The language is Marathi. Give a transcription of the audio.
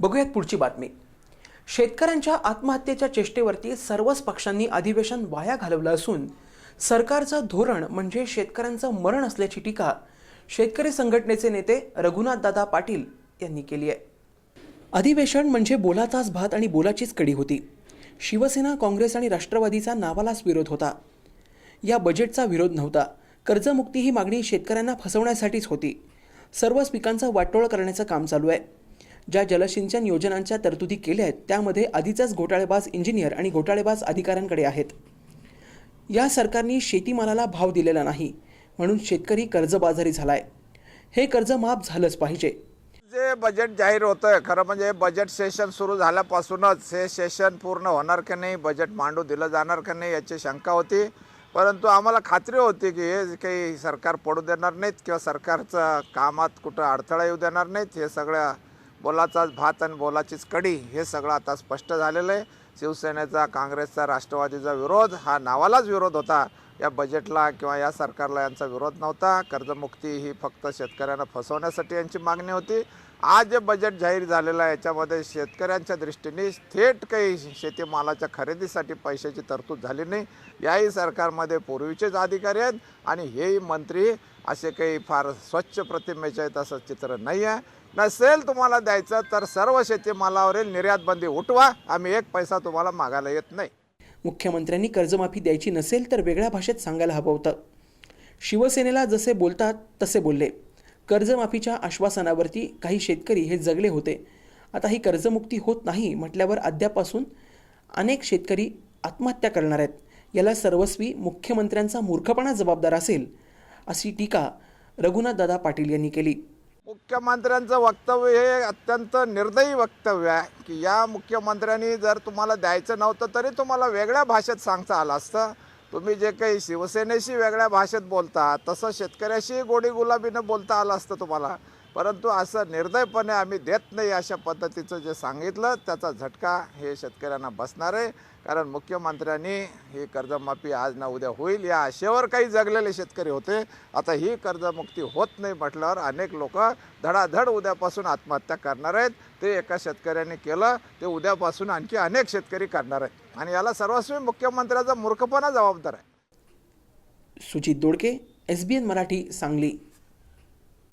बघूयात पुढची बातमी. शेतकऱ्यांच्या आत्महत्येच्या चेष्टेवरती सर्वच पक्षांनी अधिवेशन वाया घालवलं असून सरकारचं धोरण म्हणजे शेतकऱ्यांचं मरण असल्याची टीका शेतकरी संघटनेचे नेते रघुनाथदादा पाटील यांनी केली आहे. अधिवेशन म्हणजे बोलाचाच भात आणि बोलाचीच कडी होती. शिवसेना काँग्रेस आणि राष्ट्रवादीचा नावालाच विरोध होता. या बजेटचा विरोध नव्हता. कर्जमुक्ती ही मागणी शेतकऱ्यांना फसवण्यासाठीच होती. सर्वच पिकांचा वाटोळ करण्याचं काम चालू आहे. ज्या जलसिंचन योजनांच्या तरतुदी केल्या आहेत त्यामध्ये आधीचाच घोटाळेबाज इंजिनियर आणि घोटाळेबाज अधिकाऱ्यांकडे आहेत. या सरकारने शेतीमालाला भाव दिलेला नाही म्हणून शेतकरी कर्जबाजारी झालाय. हे कर्ज माफ झालंच पाहिजे. जे बजेट जाहीर होतं खरं म्हणजे बजेट सेशन सुरू झाल्यापासूनच हे सेशन पूर्ण होणार की नाही बजेट मांडू दिलं जाणार का नाही याची शंका होती. परंतु आम्हाला खात्री होती की हे जे काही सरकार पडू देणार नाहीत किंवा सरकारचं कामात कुठं अडथळा येऊ देणार नाहीत हे सगळ्या बोलाचाच भात आणि बोलाचीच कडी हे सगळं आता स्पष्ट झालेलं आहे. शिवसेनेचा काँग्रेसचा राष्ट्रवादीचा विरोध हा नावालाच विरोध होता. या बजेटला किंवा या सरकारला यांचा विरोध नव्हता. कर्जमुक्ती ही फक्त शेतकऱ्यांना फसवण्यासाठी यांची मागणी होती. आज जे बजेट जाहीर झालेलं आहे याच्यामध्ये शेतकऱ्यांच्या दृष्टीने थेट काही शेतीमालाच्या खरेदीसाठी पैशाची तरतूद झाली नाही. याही सरकारमध्ये पूर्वीचेच अधिकारी आहेत आणि हेही मंत्री असे काही फार स्वच्छ प्रतिमेचे आहेत असं चित्र नाही आहे नसेल तुम्हाला द्यायचं तर सर्व शेतीमालावरील निर्यात बंदी उठवा. आम्ही एक पैसा तुम्हाला मागायला येत नाही. मुख्यमंत्र्यांनी कर्जमाफी द्यायची नसेल तर वेगळ्या भाषेत सांगायला हवं होतं. शिवसेनेला जसे बोलतात तसे बोलले. कर्जमाफीच्या आश्वासनावरती काही शेतकरी हे जगले होते. आता ही कर्जमुक्ती होत नाही म्हटल्यावर अद्यापासून अनेक शेतकरी आत्महत्या करणार आहेत. याला सर्वस्वी मुख्यमंत्र्यांचा मूर्खपणा जबाबदार असेल अशी टीका रघुनाथदादा पाटील यांनी केली. मुख्यमंत्र्यांचं वक्तव्य हे अत्यंत निर्दयी वक्तव्य आहे की या मुख्यमंत्र्यांनी जर तुम्हाला द्यायचं नव्हतं तरी तुम्हाला वेगळ्या भाषेत सांगता आलं असतं. तुम्ही जे काही शिवसेनेशी वेगळ्या भाषेत बोलता तसं शेतकऱ्याशी गोडी गुलाबीनं बोलता आलं असतं तुम्हाला. परंतु असं निर्दयपणे आम्ही देत नाही अशा पद्धतीचं जे सांगितलं त्याचा झटका हे शेतकऱ्यांना बसणार आहे. कारण मुख्यमंत्र्यांनी ही कर्जमाफी आज ना उद्या होईल या आशेवर काही जगलेले शेतकरी होते. आता ही कर्जमुक्ती होत नाही म्हटल्यावर अनेक लोक धडाधड उद्यापासून आत्महत्या करणार आहेत. ते एका शेतकऱ्याने केलं ते उद्यापासून आणखी अनेक शेतकरी करणार आहेत. आणि याला सर्वस्वी मुख्यमंत्र्याचा मूर्खपणा जबाबदार आहे. Sujit Dodke S B N Marathi Sangli.